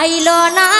আইল না